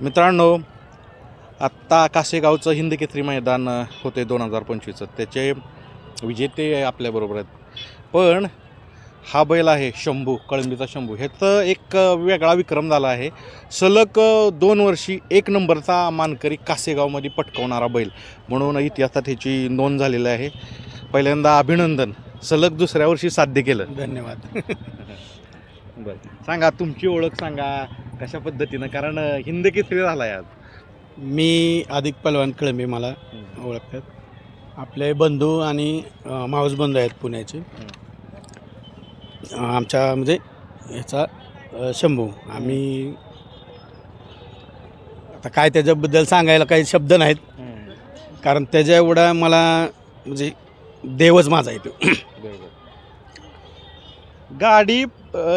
मित्रांनो आत्ता कासेगावचं हिंद केसरी मैदान होते दोन हजार पंचवीसचं. त्याचे विजेते आपल्याबरोबर आहेत. पण हा बैल आहे शंभू कळंबीचा शंभू. ह्याचं एक वेगळा विक्रम झाला आहे. सलग दोन वर्षी एक नंबरचा मानकरी कासेगावमध्ये पटकवणारा बैल. म्हणून इतिहासात ह्याची नोंद झालेली आहे. पहिल्यांदा अभिनंदन. सलग दुसऱ्या वर्षी साध्य केलं. धन्यवाद. बरं. सांगा तुमची ओळख सांगा. कशा पद्धतीनं? कारण हिंद केसरी झाला आज. मी अधिक पलवान कळंबे मला ओळखतात. आपले बंधू आणि अ, मावस बंधू आहेत पुण्याचे. आमच्या म्हणजे ह्याचा शंभू. आम्ही आता काय त्याच्याबद्दल सांगायला काही शब्द नाहीत. कारण त्याच्या एवढा मला म्हणजे देवच माझा आहे तो. गाडी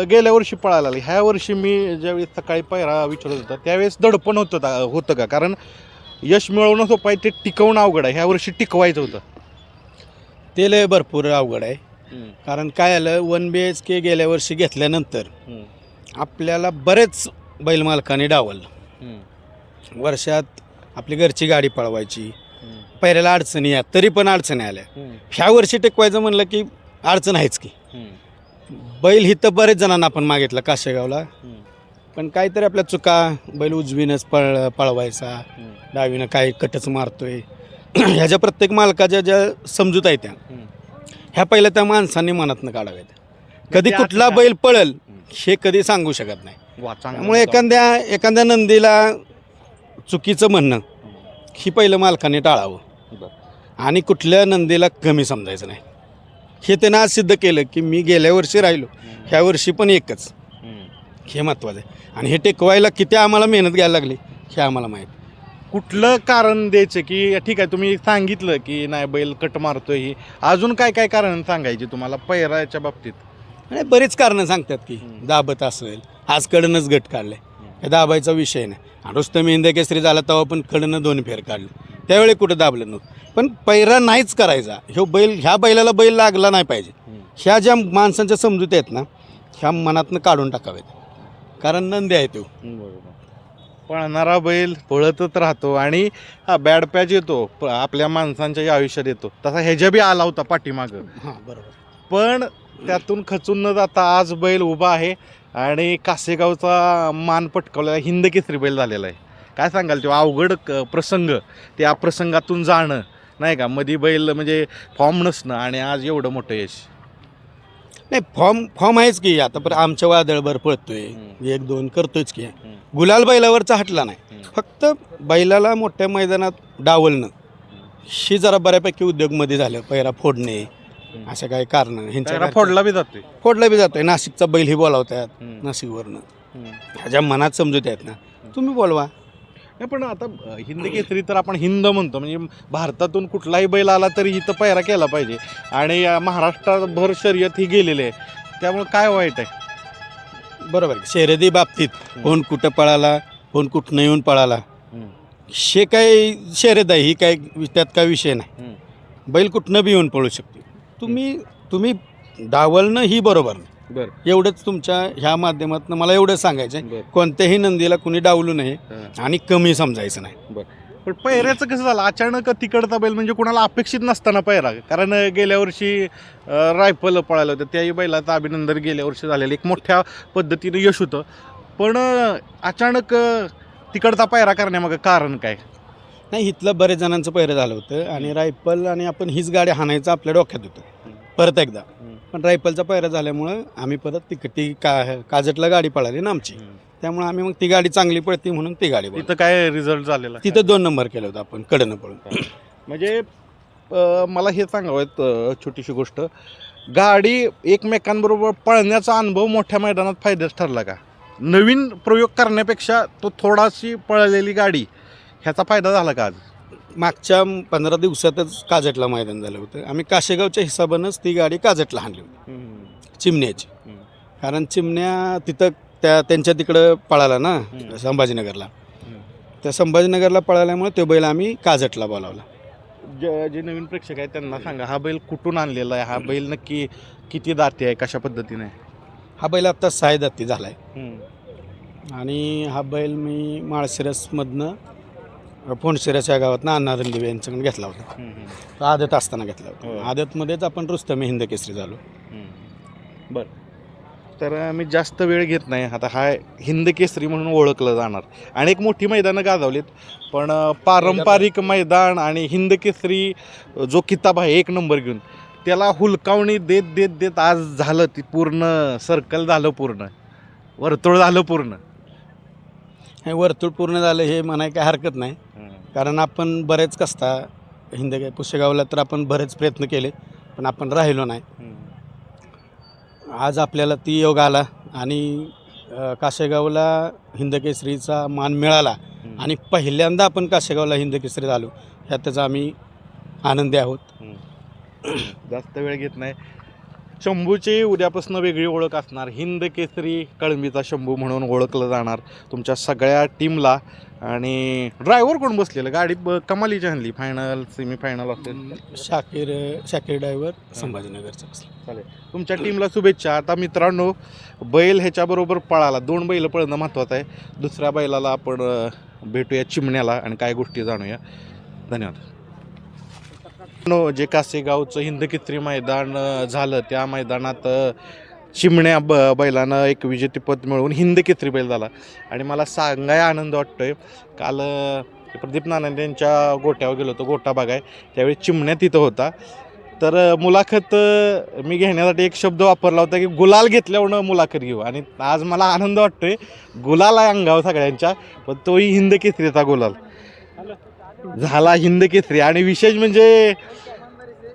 गेल्या वर्षी पळायला लागली. ह्या वर्षी मी ज्यावेळेस सकाळी पायरा विचारत होता त्यावेळेस दडपण होतं का होतं का? कारण यश मिळवणं सोपं आहे ते टिकवणं अवघड आहे. ह्या वर्षी टिकवायचं होतं. ते लय भरपूर अवघड आहे. कारण काय आलं वन बी एच के गेल्या वर्षी घेतल्यानंतर आपल्याला बरेच बैलमालकाने डावललं. वर्षात आपली घरची गाडी पळवायची. पहिल्याला अडचणी या तरी पण अडचणी आल्या. ह्या वर्षी टिकवायचं म्हणलं की अडचण आहेच की. बैल ही तर बरेच जणांना आपण मागितलं काशेगावला. पण काहीतरी आपल्या चुका बैल उजवीनंच पळ पळवायचा. डावीनं काय कटच मारतोय. ह्याच्या प्रत्येक मालकाच्या ज्या समजूत आहेत त्या. ह्या पहिल्या त्या माणसांनी मनातनं काढाव्यात. कधी आता कुठला? बैल पळल हे कधी सांगू शकत नाही. त्यामुळे एखाद्या एखाद्या नंदीला चुकीचं म्हणणं ही पहिलं मालकाने टाळावं. आणि कुठल्या नंदीला कमी समजायचं नाही. हे त्यानं आज सिद्ध केलं की मी गेल्या वर्षी राहिलो. ह्या वर्षी पण एकच. हे महत्त्वाचं आहे. आणि हे टेकवायला किती आम्हाला मेहनत घ्यायला लागली हे आम्हाला माहीत. कुठलं कारण द्यायचं की ठीक आहे तुम्ही सांगितलं की नाही बैल कट मारतोय ही. अजून काय काय कारण सांगायची तुम्हाला पैराच्या बाबतीत? आणि बरीच कारणं सांगतात की. दाबत असेल आज कडनंच गट काढले. हे दाबायचा विषय नाही. आणि रुस्तम हिंद केसरी झाला तेव्हा पण कडनं दोन फेर काढले. त्यावेळी कुठं दाबलं नव्हतं. पण पैरा नाहीच करायचा. ह्यो बैल ह्या बैलाला बैल लागला नाही पाहिजे. ह्या ज्या माणसांच्या समजुती आहेत ना ह्या मनातनं काढून टाकाव्यात कारण नंदी आहे तो. पळणारा बैल पळतच राहतो आणि हा बॅड पॅच येतो प- आपल्या माणसांच्या आयुष्यात येतो. तसा ह्याच्या बी आला होता पाठीमागं. हां बरोबर. पण त्यातून खचून न जाता आज बैल उभा आहे आणि कासेगावचा मान पटकावलेला हिंद केसरी बैल झालेला आहे. काय सांगाल तेव्हा? अवघड क- प्रसंग. त्या प्रसंगातून जाणं. नाही का? मधी बैल म्हणजे फॉर्म नसणं आणि आज एवढं मोठं यश. नाही फॉर्म फॉर्म आहेच की आता पण आमच्या वादळभर पळतोय. एक दोन करतोयच की. गुलाल बैलावरचा हटला नाही. फक्त बैलाला मोठ्या मैदानात डावलणं. ही जरा बऱ्यापैकी उद्योगमध्ये झालं. पैरा फोडणे अशा काही कारण. त्याला फोडला बी जातोय. फोडला बी जातोय. नाशिकचा बैल ही बोलावतात नाशिकवरनं. ह्याच्या मनात समजूत आहेत ना. तुम्ही बोलवा. नाही पण आता हिंद केसरी तर आपण हिंद म्हणतो. म्हणजे भारतातून कुठलाही बैल आला तरी इथं पैरा केला पाहिजे. आणि या महाराष्ट्राभर शर्यत ही गेलेली आहे. त्यामुळे काय वाईट आहे? बरोबर. शर्यती बाबतीत कोण कुठं पळाला कोण कुठनं येऊन पळाला. हे काय शर्यत आहे ही काय त्यात काय विषय नाही. बैल कुठनं बी येऊन पळू शकते तुम्ही तुम्ही डावलणं ही बरोबर नाही. बरं. एवढंच तुमच्या ह्या माध्यमातून मला एवढं सांगायचं आहे बरं. कोणत्याही नंदीला कुणी डावलू नये आणि कमी समजायचं नाही. पण पैऱ्याचं कसं झालं? अचानक तिकडचा बैल म्हणजे कुणाला अपेक्षित नसताना पैरा कारण अ, गेल्या वर्षी अ, रायफल पळालं होतं त्याही बैलाचं अभिनंदन गेल्या वर्षी झालेलं एक मोठ्या पद्धतीनं यश होतं. पण अ, अचानक अ, तिकडचा पैरा करण्यामागं कारण काय? नाही इथलं बरेच जणांचं पहिरं झालं होतं आणि रायफल आणि आपण हीच गाडी हाणायचं आपल्या डोक्यात होतं. परत एकदा. पण रायफलचा पहिरा झाल्यामुळं आम्ही परत तिकटी का काजटला गाडी पळाली ना आमची. त्यामुळे आम्ही मग ती गाडी चांगली पडते म्हणून ती गाडी. तिथं काय रिझल्ट झालेला? तिथं दोन नंबर केलं होतं आपण कडनं पळून. म्हणजे अ, मला हे सांगावं अ, छोटीशी गोष्ट. गाडी एकमेकांबरोबर पळण्याचा अनुभव मोठ्या मैदानात फायद्याच ठरला का? नवीन प्रयोग करण्यापेक्षा तो थोडाशी पळलेली गाडी ह्याचा फायदा झाला का आज? मागच्या पंधरा दिवसातच काजटला मैदान झालं होतं. आम्ही काशेगावच्या हिसाबानंच ती गाडी काजटला हाणली होती. चिमण्याची. कारण चिमण्या तिथं त्या त्यांच्या तिकडं पळाला ना. संभाजीनगरला. त्या संभाजीनगरला पळाल्यामुळे तो बैल आम्ही काजटला बोलावला. जे जे नवीन प्रेक्षक आहेत त्यांना सांगा हा बैल कुठून आणलेला आहे? हा बैल नक्की किती दाते आहे? कशा पद्धतीने? आहे? हा बैल आत्ता सहा जाती झाला आहे आणि हा बैल मी माळशिरसमधनं फोंडशिरस या गावातनं अण्णा रणदिवे यांच्याकडून घेतला होता. आदत असताना घेतला हो. होता आदतमध्येच आपण रुस्तमे हिंद केसरी झालो. बर. तर मी जास्त वेळ घेत नाही. आता हा हिंद केसरी म्हणून ओळखलं जाणार. आणि एक मोठी मैदानं गाजवलीत. पण अं, पारंपरिक मैदान आणि हिंद केसरी अं, जो किताब आहे एक नंबर घेऊन त्याला हुलकावणी देत देत देत आज झालं ती पूर्ण सर्कल झालं पूर्ण. वर्तुळ झालं पूर्ण. हे वर्तुळ पूर्ण झालं हे म्हणाय काय हरकत नाही. कारण आपण बरेच कसता हिंद पुष्यगावला तर आपण बरेच प्रयत्न केले पण आपण राहिलो नाही. आज आपल्याला ती योग आला आणि अ, काशेगावला हिंदकेसरीचा मान मिळाला आणि पहिल्यांदा आपण काशेगावला हिंदकेसरी झालो ह्यात त्याचा आम्ही आनंदी आहोत. जास्त वेळ घेत नाही. शंभूची उद्यापासून वेगळी ओळख असणार. हिंद केसरी कळंबीचा शंभू म्हणून ओळखलं जाणार तुमच्या सगळ्या टीमला. आणि ड्रायव्हर कोण बसलेलं? गाडी ब- कमालीची आणली फायनल सेमी फायनल असेल शाकीर शाकीर ड्रायव्हर संभाजीनगरचा चालेल. तुमच्या टीमला शुभेच्छा. आता मित्रांनो बैल ह्याच्याबरोबर पळाला. दोन बैल पळणं महत्त्वाचं आहे. दुसऱ्या बैलाला आपण अ, भेटूया चिमण्याला आणि काय गोष्टी जाणूया. धन्यवाद. नो जे कासेगावचं हिंदकित्री मैदान झालं त्या मैदानात चिमण्या ब बैलानं एक विजेतेपद मिळवून हिंदकित्री बैल झाला. आणि मला सांगाय आनंद वाटतोय काल प्रदीप नानंद यांच्या गोट्यावर गेलो होतो गोटा आहे त्यावेळी चिमण्या तिथं होता. तर मुलाखत मी घेण्यासाठी एक शब्द वापरला होता की गुलाल घेतल्यावर मुलाखत घेऊ. आणि आज मला आनंद वाटतोय गुलाल आहे अंगावर सगळ्यांच्या पण तोही हिंद केसरीचा गुलाल. झाला हिंद केसरी. आणि विशेष म्हणजे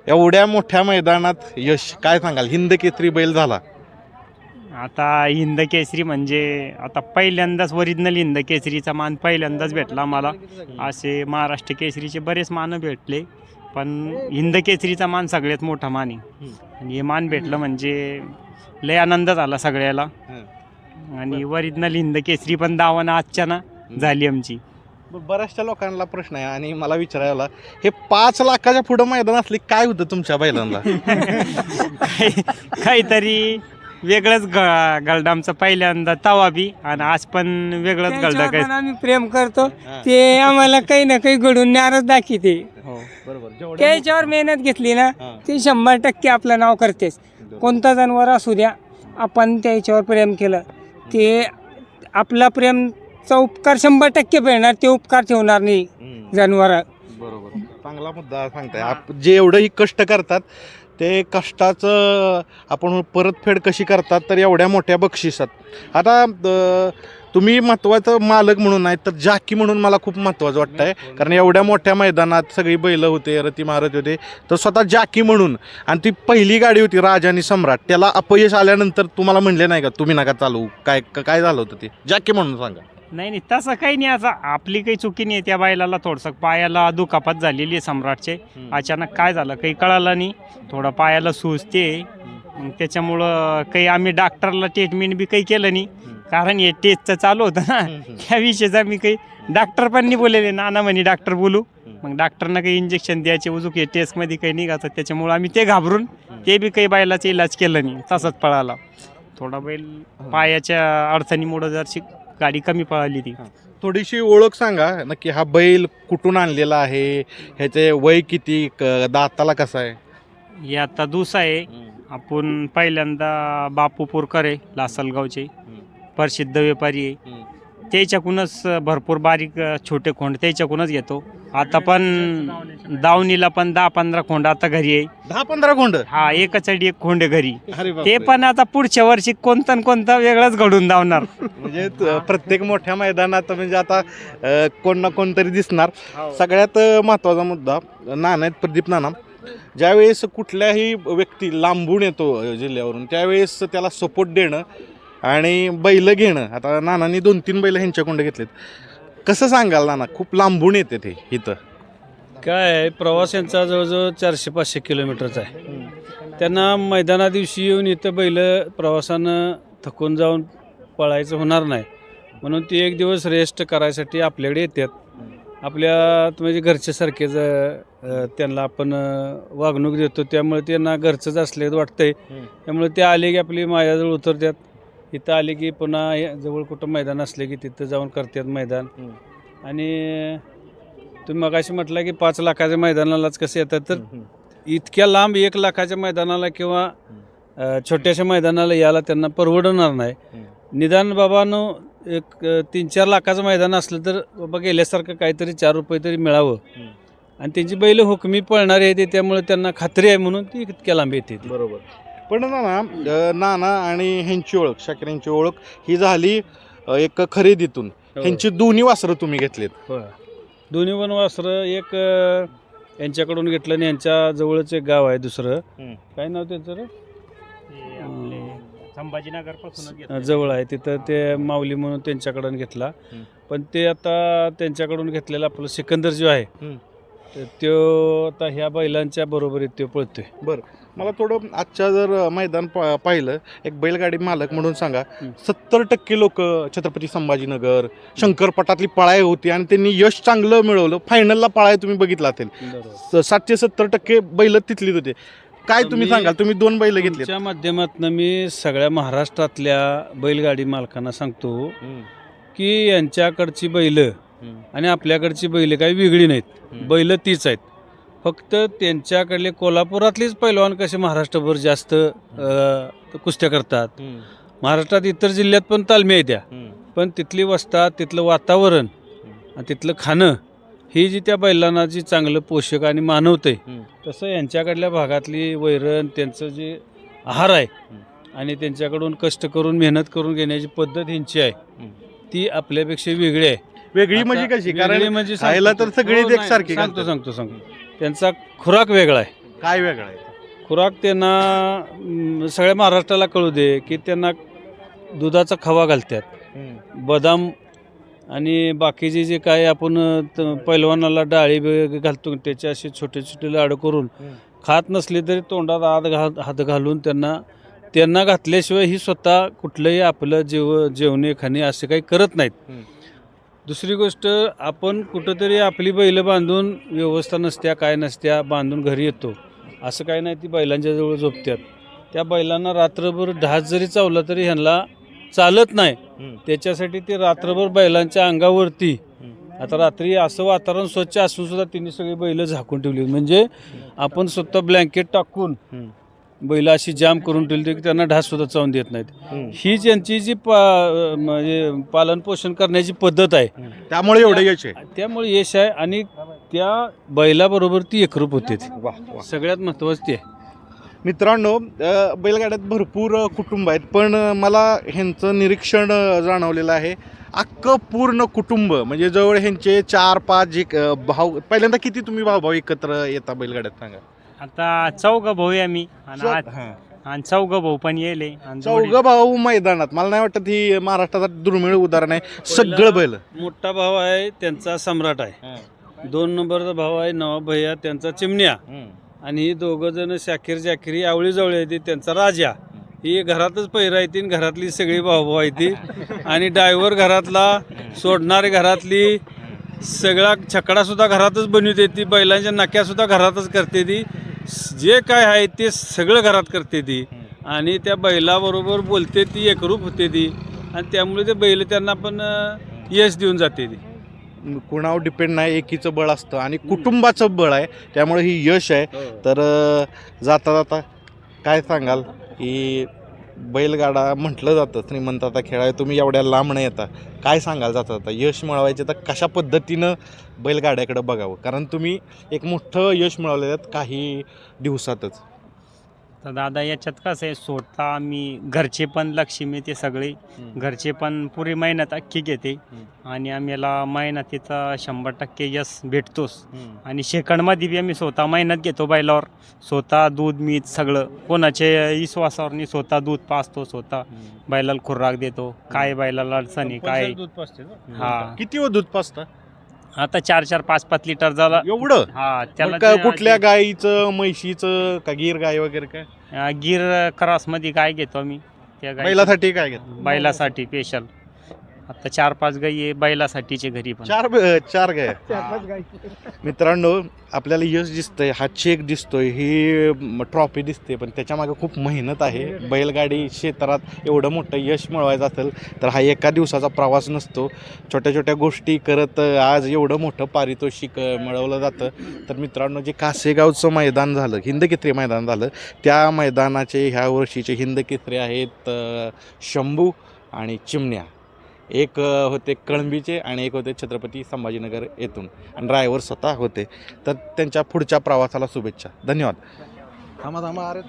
एवढ्या मोठ्या मैदानात यश काय सांगाल? हिंद केसरी बैल झाला. आता हिंद केसरी म्हणजे आता पहिल्यांदाच ओरिजिनल हिंद केसरीचा मान पहिल्यांदाच भेटला मला. असे महाराष्ट्र केसरीचे बरेच मान भेटले पण हिंद केसरीचा मान सगळ्यात मोठा मान. आहे आणि हे मान भेटलं म्हणजे लय आनंद झाला सगळ्याला. आणि ओरिजिनल हिंद केसरी पण दावानं आजच्या ना झाली आमची. बऱ्याचशा लोकांना प्रश्न आहे आणि मला विचारायला हे पाच लाखाच्या पुढं मैदान असले काय होतं तुमच्या बैलांना? काही काहीतरी वेगळंच ग गलडामचं पहिल्यांदा तवा बी आणि आज पण वेगळंच गलडा त्यांच्यावर काय. पण आम्ही प्रेम करतो. ते आम्हाला काही ना काही घडून नाराज दाखवते. हो बरोबर. जेवढं- त्याच्यावर मेहनत घेतली ना हा. ते शंभर टक्के आपलं नाव करतेच कोणता जनावर असू द्या आपण त्याच्यावर प्रेम केलं. ते आपला प्रेमचा उपकार शंभर टक्के फेडणार ते उपकार ठेवणार नाही हम्म. जनावर. बरोबर. चांगला मुद्दा सांगताय. आप जे एवढंही कष्ट करतात ते कष्टाचं आपण परतफेड कशी करतात तर एवढ्या मोठ्या बक्षिसात. आता अं, तुम्ही महत्त्वाचं मालक म्हणून नाही तर जाकी म्हणून मला खूप महत्त्वाचं वाटतंय. कारण एवढ्या मोठ्या मैदानात सगळी बैलं होते रती महारथ होते. तर स्वतः जाकी म्हणून आणि ती पहिली गाडी होती राज आणि सम्राट. त्याला अपयश आल्यानंतर तुम्हाला म्हणले नाही का तुम्ही नका चालू काय काय झालं होतं ते? जाकी म्हणून सांगा. नाही नाही तसं काही नाही आता. आपली काही चुकी नाही त्या बायलाला थोडंसं पायाला दुखापत झालेली आहे सम्राटचे. अचानक काय झालं काही कळालं नाही. थोडं पायाला सुजते. मग त्याच्यामुळं काही आम्ही डॉक्टरला ट्रीटमेंट बी काही केलं नाही. कारण हे टेस्टचं चालू होतं ना. त्या विषयीचा मी काही डॉक्टर पण नाही बोललेले. नाना म्हणे डॉक्टर बोलू. मग डॉक्टरना काही इंजेक्शन द्यायचे उजूक हे टेस्टमध्ये काही निघायचं त्याच्यामुळं आम्ही ते घाबरून ते बी काही बैलाचा इलाज केलं नाही. तसंच पळाला. थोडा बैल पायाच्या अडचणीमुळं जरशी गाडी कमी पळाली ती. थोडीशी ओळख सांगा नक्की हा बैल कुठून आणलेला आहे ह्याचे वय किती क- दाताला कसा आहे? हे आता दुस आहे. आपण पहिल्यांदा बापू पोरकर आहे लासलगावचे प्रसिद्ध व्यापारी आहे. त्याच्याकडूनच भरपूर बारीक अ, छोटे खोंड त्याच्याकडूनच घेतो. आता पण दावणीला पण दहा पंधरा खोंड आता घरी आहे. दहा पंधरा कोंड हा एकच एक खोंड घरी. अरे ते. पण आता पुढच्या वर्षी कोणतं न कोणतं वेगळंच घडून धावणार म्हणजे त- प्रत्येक मोठ्या मैदानात म्हणजे आता अ, कोण ना कोणतरी दिसणार. सगळ्यात अ, महत्त्वाचा मुद्दा नाना आहेत प्रदीप नाना. ज्यावेळेस कुठल्याही व्यक्ती लांबून येतो अ, जिल्ह्यावरून त्यावेळेस त्याला सपोर्ट देणं आणि बैल घेणं. आता नानांनी दोन तीन बैल ह्यांच्याकडून घेतलेत. कसं सांगाल नाना? खूप लांबून येते ते इथं. काय आहे प्रवास यांचा जवळजवळ चारशे पाचशे किलोमीटरचा आहे. त्यांना मैदाना दिवशी येऊन इथं बैल प्रवासानं थकून जाऊन पळायचं होणार नाही. म्हणून ती एक दिवस रेस्ट करायसाठी आपल्याकडे येतात. आपल्या म्हणजे घरच्यासारखेच अ, त्यांना आपण अ, वागणूक देतो. त्यामुळे त्यांना घरचंच असले वाटतंय. त्यामुळे ते आले की आपली माझ्याजवळ उतरतात. इथं आले की पुन्हा हे जवळ कुठं मैदान असले की तिथं जाऊन करतात मैदान. आणि तुम्ही मगाशी म्हटलं की पाच लाखाच्या मैदानालाच कसं येतात तर. इतक्या लांब एक लाखाच्या मैदानाला किंवा अ, छोट्याशा मैदानाला यायला त्यांना परवडणार नाही. निदान बाबानो एक अ, तीन चार लाखाचं मैदान असलं तर बाबा गेल्यासारखं काहीतरी चार रुपये तरी मिळावं. आणि त्यांची बैल हुकमी पळणारी आहे ते त्यामुळे त्यांना खात्री आहे म्हणून ती इतक्या लांब येते ती. बरोबर पण नाना अ, नाना आणि ह्यांची ओळख शाकीर यांची ओळख ही झाली अ, एक खरेदीतून. ह्यांची दोन्ही वासरं तुम्ही घेतलीत. होय. दोन्ही पण वासरं एक अ, यांच्याकडून घेतलं आणि यांच्या जवळच एक गाव आहे दुसरं. हम्म. काय नाव त्याचं रे? संभाजीनगरपासून जवळ आहे. तिथं ते माऊली म्हणून त्यांच्याकडून घेतला. हम्म. पण ते आता त्यांच्याकडून घेतलेला आपलं सिकंदर जो आहे हम्म. तर त्यो आता ह्या बैलांच्या बरोबरीत तो पळतोय. मला थोडं आजच्या जर मैदान पा- पाहिलं एक बैलगाडी मालक म्हणून सांगा. सत्तर टक्के लोक छत्रपती संभाजीनगर शंकरपटातली पळाई होती आणि त्यांनी यश चांगलं मिळवलं. फायनलला पळाय तुम्ही बघितला असेल. सातशे सत्तर टक्के बैल तिथलीच होते. काय तुम्ही सांगाल? तुम्ही दोन बैल घेतले तुमच्या माध्यमातून मी सगळ्या महाराष्ट्रातल्या बैलगाडी मालकांना सांगतो की यांच्याकडची बैल आणि आपल्याकडची बैल काही वेगळी नाहीत. बैल तीच आहेत. फक्त त्यांच्याकडले कोल्हापुरातलेच पैलवान कसे महाराष्ट्रभर जास्त अ, कुस्त्या करतात. महाराष्ट्रात इतर जिल्ह्यात पण तालमी आहे त्या. पण तिथली वस्ता तिथलं वातावरण आणि तिथलं खाणं ही जी त्या बैलांना जी चांगलं पोषक आणि मानवतंय हम्म. तसं यांच्याकडल्या भागातली वैरण त्यांचं जे आहार आहे आणि त्यांच्याकडून कष्ट करून मेहनत करून घेण्याची पद्धत ह्यांची आहे ती आपल्यापेक्षा वेगळी आहे. वेगळी आता म्हणजे कशी? वेगळी कारण म्हणजे खायला सगळीच हो, नाही, एकसारखी सांगतो घालतात. सांगतो सांगतो. त्यांचा खुराक वेगळा आहे. काय वेगळं आहे? खुराक त्यांना अं, सगळ्या महाराष्ट्राला कळू दे की त्यांना दुधाचा खवा घालतात. बदाम आणि बाकीचे जे काय आपण त- पैलवानाला डाळी बिळी घालतो त्याचे असे छोटे छोटे लाडू करून हम्म. खात नसले तरी तोंडात हात घाल हात घालून त्यांना त्यांना घातल्याशिवाय ही स्वतः कुठलंही आपलं जेव जेवणे खाणे असे काही करत नाहीत. हम्म. दुसरी गोष्ट आपण कुठंतरी आपली बैल बांधून व्यवस्था नसत्या काय नसत्या बांधून घरी येतो असं काही नाही ती बैलांच्या जवळ झोपत्यात त्या बैलांना रात्रभर ढास जरी चावला तरी ह्यांना चालत नाही. त्याच्यासाठी ते रात्रभर बैलांच्या अंगावरती. आता रात्री असं वातावरण स्वच्छ असून सुद्धा त्यांनी सगळी बैल झाकून ठेवली म्हणजे आपण स्वतः ब्लँकेट टाकून. बैल अशी जाम करून ठेवली की त्यांना ढास सुद्धा चावून देत नाहीत. ही ज्यांची जी पा म्हणजे पालन पोषण करण्याची पद्धत आहे त्यामुळे एवढं यश आहे. त्यामुळे यश आहे आणि त्या बैलाबरोबर ती एकरूप होते. सगळ्यात महत्वाचं ते आहे. मित्रांनो बैलगाड्यात भरपूर कुटुंब आहेत पण मला ह्यांचं निरीक्षण जाणवलेलं आहे. अख्खं पूर्ण कुटुंब म्हणजे जवळ ह्यांचे चार पाच जे भाऊ पहिल्यांदा किती तुम्ही भाऊ भाऊ एकत्र येता बैलगाड्यात सांगा? आता चौघ भाऊ आहे आम्ही आणि आज- हां. आणि चौघ भाऊ पण येले. आणि जोडी- चौघ भाऊ मैदानात. मला नाही वाटत ही महाराष्ट्रात दुर्मिळ उदाहरण आहे. सगळं बैल. मोठा भाव आहे त्यांचा सम्राट आहे. दोन नंबरचा भाव आहे नवाब भैया त्यांचा चिमण्या. आणि ही दोघं जण शाकीर जाकीर आवळी जवळ येते त्यांचा राजा. ही घरातच पहिरा येते आणि घरातली सगळी भाऊ आहे ती. आणि ड्रायव्हर घरातला सोडणारे घरातली. सगळा छकडा सुद्धा घरातच बनवते ती बैलांच्या नाक्या सुद्धा घरातच करते ती. जे काय आहे ते सगळं घरात करते ती. आणि त्या बैलाबरोबर बोलते ती एकरूप होते ती. आणि त्यामुळे ते बैल त्यांना पण यश देऊन जाते ती. कुणावर डिपेंड नाही एकीचं बळ असतं आणि कुटुंबाचं बळ आहे. त्यामुळे ही यश आहे. तर अ, जाता जाता काय सांगाल? की बैलगाडा म्हटलं जातं श्रीमंताचा खेळ आहे तुम्ही एवढ्या लांब नाही येता. काय सांगाल जाता जाता यश मिळवायचे तर कशा पद्धतीनं बैलगाड्याकडं बघावं? कारण तुम्ही एक मोठं यश मिळवलेलं आहेत काही दिवसातच. तर दादा याच्यात कसं आहे स्वतः आम्ही घरचे पण लक्ष्मी ते सगळे. घरचे पण पुरी मेहनत अख्खी घेते. आणि आम्हाला मेहनतीचा शंभर टक्के यश भेटतोच. आणि सेकंडमध्ये बी आम्ही स्वतः मेहनत घेतो बैलावर. स्वतः दूध मीठ सगळं. कोणाचे विश्वासावर स्वतः दूध पाचतो स्वतः बैलाला खुराक देतो. काय बैलाला अडचणी काय दूध पाजते ना? हा. किती व दूध पाचता आता चार चार पाच पाच लिटर झाला. एवढं? हा त्याला मग काय जे- कुठल्या गाईचं म्हैशीचं का गिर गाय वगैरे काय? अं, गिर क्रॉसमध्ये काय घेतो आम्ही. त्या बैलासाठी काय घेत? बैलासाठी स्पेशल आता चार पाच गाई आहे बैलासाठीचे घरी पण. चार ब- चार गाय मित्रांनो आपल्याला यश दिसतंय हा चेक दिसतोय ही ट्रॉफी दिसते पण त्याच्यामागे खूप मेहनत आहे. बैलगाडी क्षेत्रात एवढं मोठं यश मिळवायचं असेल तर हा एका दिवसाचा प्रवास नसतो. छोट्या छोट्या गोष्टी करत आज एवढं मोठं पारितोषिक अ, मिळवलं जातं. तर मित्रांनो जे कासेगावचं मैदान झालं हिंदकेसरी मैदान झालं त्या मैदानाचे ह्या वर्षीचे हिंदकेसरी आहेत अ, शंभू आणि चिमण्या. एक होते कळंबीचे आणि एक होते छत्रपती संभाजीनगर येथून. आणि ड्रायव्हर स्वतः होते. तर त्यांच्या पुढच्या प्रवासाला शुभेच्छा. धन्यवाद. थांबा थांबा. अरे